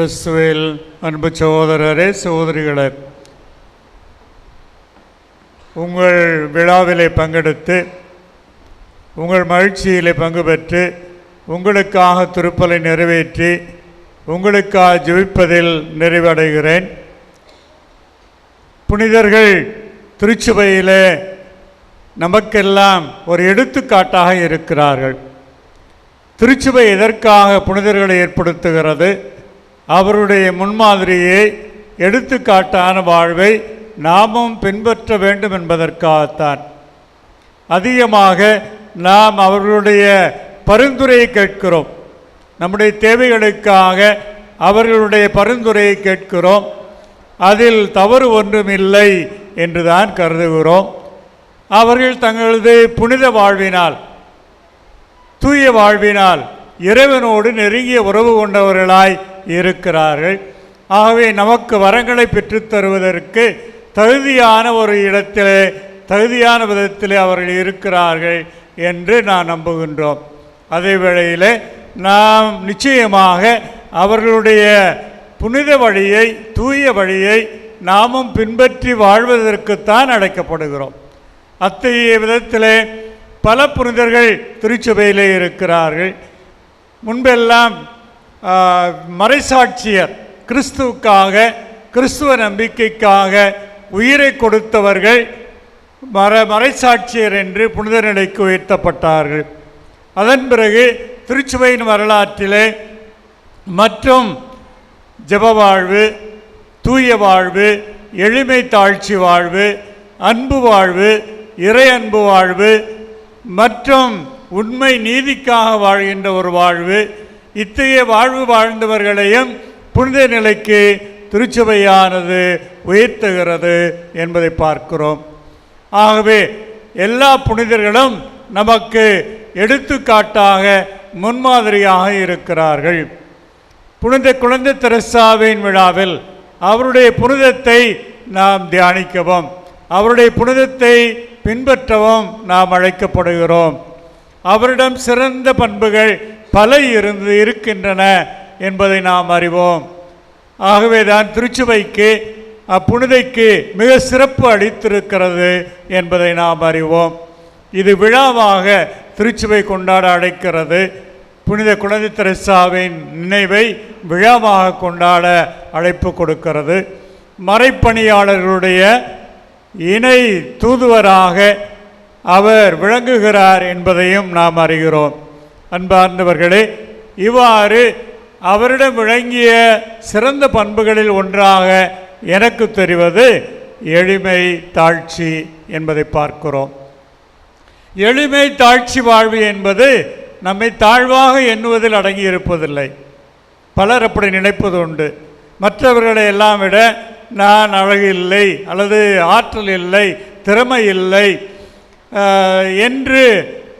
கிறிஸ்துவில் அன்பு சகோதரரே சகோதரிகளே உங்கள் விழாவிலே பங்கெடுத்து உங்கள் மகிழ்ச்சியிலே பங்கு பெற்று உங்களுக்காக திருப்பலை நிறைவேற்றி உங்களுக்காக ஜெபிப்பதில் நிறைவடைகிறேன். புனிதர்கள் திருச்சுவையிலே நமக்கெல்லாம் ஒரு எடுத்துக்காட்டாக இருக்கிறார்கள். திருச்சுவை எதற்காக புனிதர்களை ஏற்படுத்துகிறது? அவருடைய முன்மாதிரியை எடுத்துக்காட்டான வாழ்வை நாமும் பின்பற்ற வேண்டும் என்பதற்காகத்தான். அதிகமாக நாம் அவர்களுடைய பரிந்துரையை கேட்கிறோம். நம்முடைய தேவைகளுக்காக அவர்களுடைய பரிந்துரையை கேட்கிறோம். அதில் தவறு ஒன்றும் இல்லை என்று தான் கருதுகிறோம். அவர்கள் தங்களது புனித வாழ்வினால் தூய வாழ்வினால் இறைவனோடு நெருங்கிய உறவு கொண்டவர்களாய் இருக்கிறார்கள். ஆகவே நமக்கு வரங்களை பெற்றுத்தருவதற்கு தகுதியான ஒரு இடத்திலே தகுதியான விதத்திலே அவர்கள் இருக்கிறார்கள் என்று நான் நம்புகின்றோம். அதே வேளையில் நாம் நிச்சயமாக அவர்களுடைய புனித வழியை தூய வழியை நாமும் பின்பற்றி வாழ்வதற்குத்தான் அழைக்கப்படுகிறோம். அத்தகைய விதத்திலே பல புனிதர்கள் திருச்சபையிலே இருக்கிறார்கள். முன்பெல்லாம் மறைசாட்சியர் கிறிஸ்துவுக்காக கிறிஸ்துவ நம்பிக்கைக்காக உயிரை கொடுத்தவர்கள் மற மறைசாட்சியர் என்று புனித நிலைக்கு உயர்த்தப்பட்டார்கள். அதன் பிறகு திருச்சுவையின் வரலாற்றிலே மற்றும் ஜப வாழ்வு தூய வாழ்வு எளிமை தாழ்ச்சி வாழ்வு அன்பு வாழ்வு இறை அன்பு வாழ்வு மற்றும் உண்மை நீதிக்காக வாழ்கின்ற ஒரு வாழ்வு இத்தகைய வாழ்வு வாழ்ந்தவர்களையும் புனித நிலைக்கு திருச்சபையானது உயர்த்துகிறது என்பதை பார்க்கிறோம். ஆகவே எல்லா புனிதர்களும் நமக்கு எடுத்துக்காட்டாக முன்மாதிரியாக இருக்கிறார்கள். புனித குழந்தை தெரசாவின் விழாவில் அவருடைய புனிதத்தை நாம் தியானிக்கவும் அவருடைய புனிதத்தை பின்பற்றவும் நாம் அழைக்கப்படுகிறோம். அவரிடம் சிறந்த பண்புகள் பல இருந்து இருக்கின்றன என்பதை நாம் அறிவோம். ஆகவே தான் திருச்சுவைக்கு அப்புனிதைக்கு மிக சிறப்பு அளித்திருக்கிறது என்பதை நாம் அறிவோம். இது விழாவாக திருச்சுவை கொண்டாட அழைக்கிறது. புனித குழந்தை தெரசாவின் நினைவை விழாவாக கொண்டாட அழைப்பு கொடுக்கிறது. மறைப்பணியாளர்களுடைய இணை தூதுவராக அவர் விளங்குகிறார் என்பதையும் நாம் அறிகிறோம். அன்பார்ந்தவர்களே இவ்வாறு அவரிடம் விளங்கிய சிறந்த பண்புகளில் ஒன்றாக எனக்கு தெரிவது எளிமை தாழ்ச்சி என்பதை பார்க்கிறோம். எளிமை தாழ்ச்சி வாழ்வு என்பது நம்மை தாழ்வாக எண்ணுவதில் அடங்கி இருப்பதில்லை பலர் அப்படி நினைப்பது உண்டு. மற்றவர்களை எல்லாம் விட நான் அழகு இல்லை அல்லது ஆற்றல் இல்லை திறமை இல்லை என்று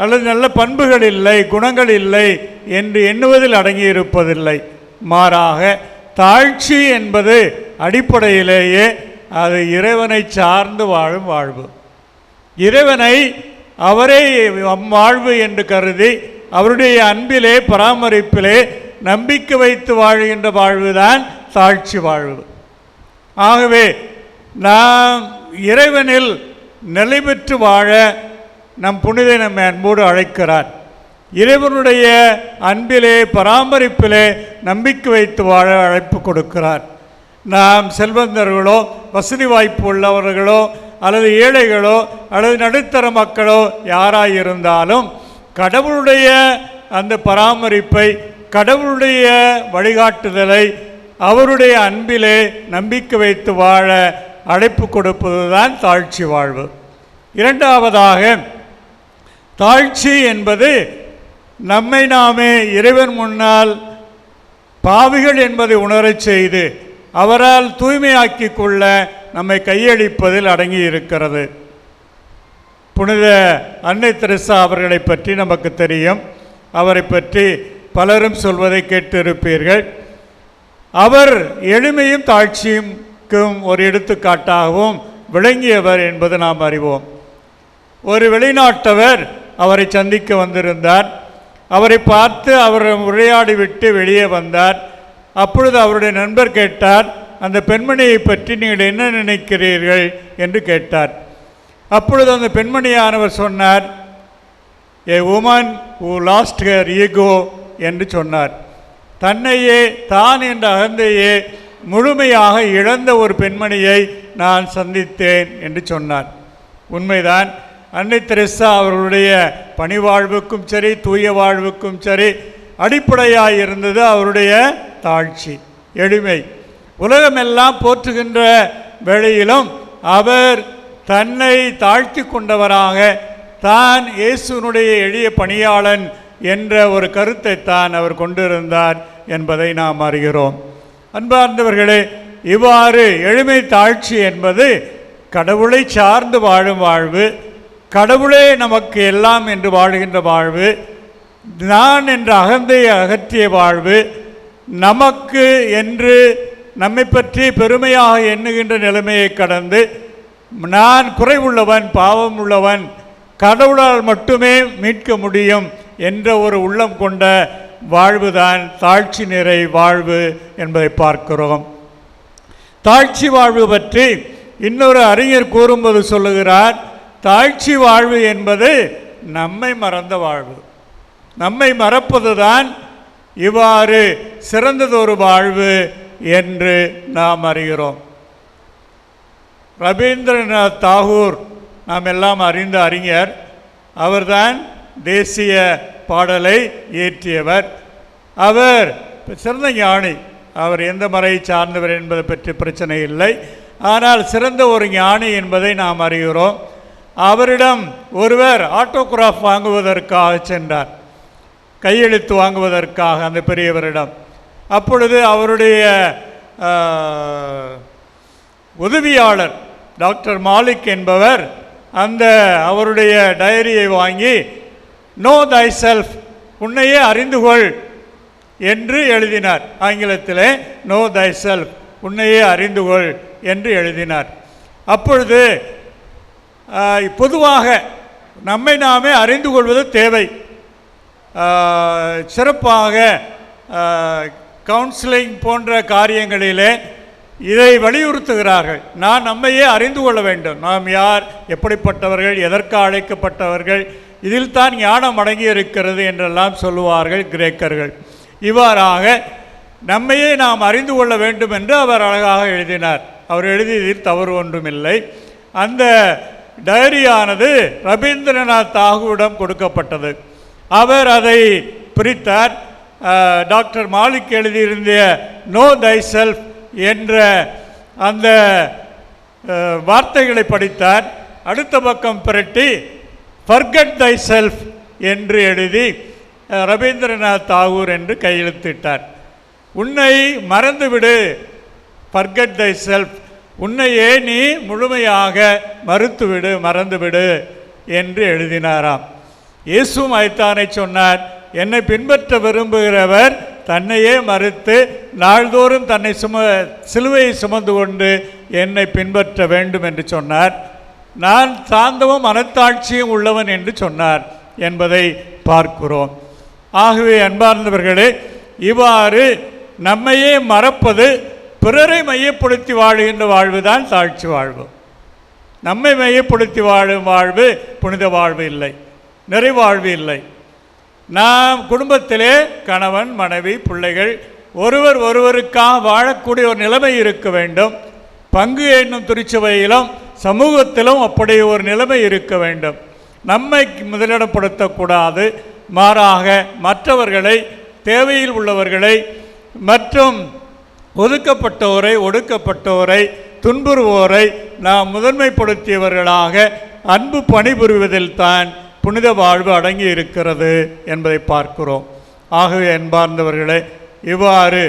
அல்லது நல்ல பண்புகள் இல்லை குணங்கள் இல்லை என்று எண்ணுவதில் அடங்கி இருப்பதில்லை மாறாக தாழ்ச்சி என்பது அடிப்படையிலேயே அது இறைவனை சார்ந்து வாழும் வாழ்வு. இறைவனை அவரே வாழ்வு என்று கருதி அவருடைய அன்பிலே பராமரிப்பிலே நம்பிக்கை வைத்து வாழ்கின்ற வாழ்வுதான் தாழ்ச்சி வாழ்வு. ஆகவே நாம் இறைவனில் நிலை பெற்று வாழ நம் புனிதை நம்மை அன்போடு அழைக்கிறார். இறைவனுடைய அன்பிலே பராமரிப்பிலே நம்பிக்கை வைத்து வாழ அழைப்பு கொடுக்கிறார். நாம் செல்வந்தர்களோ வசதி வாய்ப்பு உள்ளவர்களோ அல்லது ஏழைகளோ அல்லது நடுத்தர மக்களோ யாராயிருந்தாலும் கடவுளுடைய அந்த பராமரிப்பை கடவுளுடைய வழிகாட்டுதலை அவருடைய அன்பிலே நம்பிக்கை வைத்து வாழ அழைப்பு கொடுப்பதுதான் தாழ்ச்சி வாழ்வு. இரண்டாவதாக தாழ்ச்சி என்பது நம்மை நாமே இறைவன் முன்னால் பாவிகள் என்பதை உணரச் செய்து அவரால் தூய்மையாக்கிக் கொள்ள நம்மை கையளிப்பதில் அடங்கி இருக்கிறது. புனித அன்னை தெரசா அவர்களை பற்றி நமக்கு தெரியும். அவரை பற்றி பலரும் சொல்வதை கேட்டிருப்பீர்கள். அவர் எளிமையும் தாழ்ச்சியும் ஒரு எடுத்துக்காட்டாகவும் விளங்கியவர் என்பது நாம் அறிவோம். ஒரு வெளிநாட்டவர் அவரை சந்திக்க வந்திருந்தார். அவரை பார்த்து அவர் உரையாடிவிட்டு வெளியே வந்தார். அப்பொழுது அவருடைய நண்பர் கேட்டார் அந்த பெண்மணியை பற்றி நீங்கள் என்ன நினைக்கிறீர்கள்? என்று கேட்டார். அப்பொழுது அந்த பெண்மணியானவர் சொன்னார் a woman who lost her ego என்று சொன்னார். தன்னையே தான் என்ற அகந்தையே முழுமையாக இழந்த ஒரு பெண்மணியை நான் சந்தித்தேன் என்று சொன்னார். உண்மைதான் அன்னை தெரசா அவர்களுடைய பணிவாழ்வுக்கும் சரி தூய வாழ்வுக்கும் சரி அடிப்படையாக இருந்தது அவருடைய தாழ்ச்சி எளிமை. உலகமெல்லாம் போற்றுகின்ற வேளையிலும் அவர் தன்னை தாழ்த்தி கொண்டவராக தான் இயேசுனுடைய எளிய பணியாளன் என்ற ஒரு கருத்தை தான் அவர் கொண்டிருந்தார் என்பதை நாம் அறிகிறோம். அன்பார்ந்தவர்களே இவ்வாறு எளிமை தாழ்ச்சி என்பது கடவுளை சார்ந்து வாழும் வாழ்வு கடவுளே நமக்கு எல்லாம் என்று வாழ்கின்ற வாழ்வு நான் என்ற அகந்தையை அகற்றிய வாழ்வு நமக்கு என்று நம்மை பற்றி பெருமையாக எண்ணுகின்ற நிலைமையை கடந்து நான் குறைவுள்ளவன் பாவம் உள்ளவன் கடவுளால் மட்டுமே மீட்க முடியும் என்ற ஒரு உள்ளம் கொண்ட வாழ்வுதான் தாழ்ச்சி நிறை வாழ்வு என்பதை பார்க்கிறோம். தாழ்ச்சி வாழ்வு பற்றி இன்னொரு அறிஞர் கூறும்போது சொல்லுகிறார் தாழ்ச்சி வாழ்வு என்பது நம்மை மறந்த வாழ்வு. நம்மை மறப்பதுதான் இவ்வாறு சிறந்ததொரு வாழ்வு என்று நாம் அறிகிறோம். ரவீந்திரநாத் தாகூர் நாம் எல்லாம் அறிந்த அறிஞர். அவர்தான் தேசிய பாடலை இயற்றியவர். அவர் சிறந்த ஞானி. அவர் எந்த மறையை சார்ந்தவர் என்பதை பற்றி பிரச்சனை இல்லை. ஆனால் சிறந்த ஒரு ஞானி என்பதை நாம் அறிகிறோம். அவரிடம் ஒருவர் ஆட்டோகிராஃப் வாங்குவதற்காக சென்றார். கையெழுத்து வாங்குவதற்காக அந்த பெரியவரிடம். அப்பொழுது அவருடைய உதவியாளர் டாக்டர் மாலிக் என்பவர் அந்த அவருடைய டைரியை வாங்கி நோ தை செல்ஃப் உன்னையே அறிந்து கொள் என்று எழுதினார். ஆங்கிலத்திலே நோ தை செல்ஃப் உன்னையே அறிந்து கொள் என்று எழுதினார். அப்பொழுது பொதுவாக நம்மை நாமே அறிந்து கொள்வது தேவை. சிறப்பாக கவுன்சிலிங் போன்ற காரியங்களிலே இதை வலியுறுத்துகிறார்கள். நான் நம்மையே அறிந்து கொள்ள வேண்டும். நாம் யார் எப்படிப்பட்டவர்கள் எதற்கு அழைக்கப்பட்டவர்கள் இதில் தான் ஞானம் அடங்கி இருக்கிறது என்றெல்லாம் சொல்லுவார்கள் கிரேக்கர்கள். இவ்வாறாக நம்மையே நாம் அறிந்து கொள்ள வேண்டும் என்று அவர் அழகாக எழுதினார். அவர் எழுதியதில் தவறு ஒன்றுமில்லை. அந்த டைரியானது ரவீந்திரநாத் தாகூரிடம் கொடுக்கப்பட்டது. அவர் அதை பிரித்தார். டாக்டர் மாலிக் எழுதியிருந்த நோ தை செல்ஃப் என்ற அந்த வார்த்தைகளை படித்தார். அடுத்த பக்கம் பிரட்டி ஃபர்கட் தை செல்ஃப் என்று எழுதி ரவீந்திரநாத் தாகூர் என்று கையெழுத்திட்டார். உன்னை மறந்துவிடு ஃபர்கட் தை செல்ஃப் உன்னையே நீ முழுமையாக மறுத்துவிடு மறந்துவிடு என்று எழுதினாராம். இயேசுவும் ஐத்தானை சொன்னார் என்னை பின்பற்ற விரும்புகிறவர் தன்னையே மறுத்து நாள்தோறும் தன்னை சும சிலுவையை சுமந்து கொண்டு என்னை பின்பற்ற வேண்டும் என்று சொன்னார். நான் சாந்தமும் மனத்தாட்சியும் உள்ளவன் என்று சொன்னார் என்பதை பார்க்கிறோம். ஆகவே அன்பார்ந்தவர்களே இவ்வாறு நம்மையே மறப்பது பிறரை மையப்படுத்தி வாழுகின்ற வாழ்வு தான் தாழ்ச்சி வாழ்வு. நம்மை மையப்படுத்தி வாழும் வாழ்வு புனித வாழ்வு இல்லை நிறைவாழ்வு இல்லை. நாம் குடும்பத்திலே கணவன் மனைவி பிள்ளைகள் ஒருவர் ஒருவருக்காக வாழக்கூடிய ஒரு நிலைமை இருக்க வேண்டும். பங்கு என்னும் திருச்சபையிலும் சமூகத்திலும் அப்படி ஒரு நிலைமை இருக்க வேண்டும். நம்மை முதலிடப்படுத்தக்கூடாது. மாறாக மற்றவர்களை தேவையில் உள்ளவர்களை மற்றும் ஒதுக்கப்பட்டோரை ஒடுக்கப்பட்டோரை துன்புறுவோரை நாம் முதன்மைப்படுத்தியவர்களாக அன்பு பணிபுரிவதில் தான் புனித வாழ்வு அடங்கி இருக்கிறது என்பதை பார்க்கிறோம். ஆகவே அன்பார்ந்தவர்களே இவ்வாறு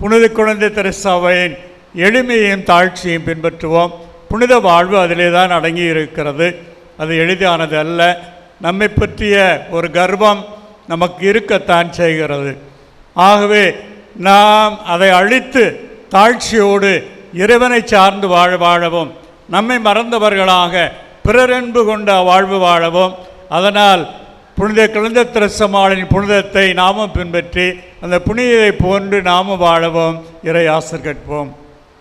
புனித குழந்தை தெரசாவையின் எளிமையையும் தாழ்ச்சியையும் பின்பற்றுவோம். புனித வாழ்வு அதிலே தான் அடங்கி இருக்கிறது அது எளிதானது அல்ல. நம்மை பற்றிய ஒரு கர்வம் நமக்கு இருக்கத்தான் செய்கிறது. ஆகவே நாம் அதை அழித்து தாழ்ச்சியோடு இறைவனை சார்ந்து வாழ வாழவும் நம்மை மறந்தவர்களாக பிறரன்பு கொண்ட வாழ்வு வாழவும். அதனால் புனித குழந்தை திரசமாளின் புனிதத்தை நாமும் பின்பற்றி அந்த புனிதை போன்று நாமும் வாழவும். இறை ஆசர் கேட்போம்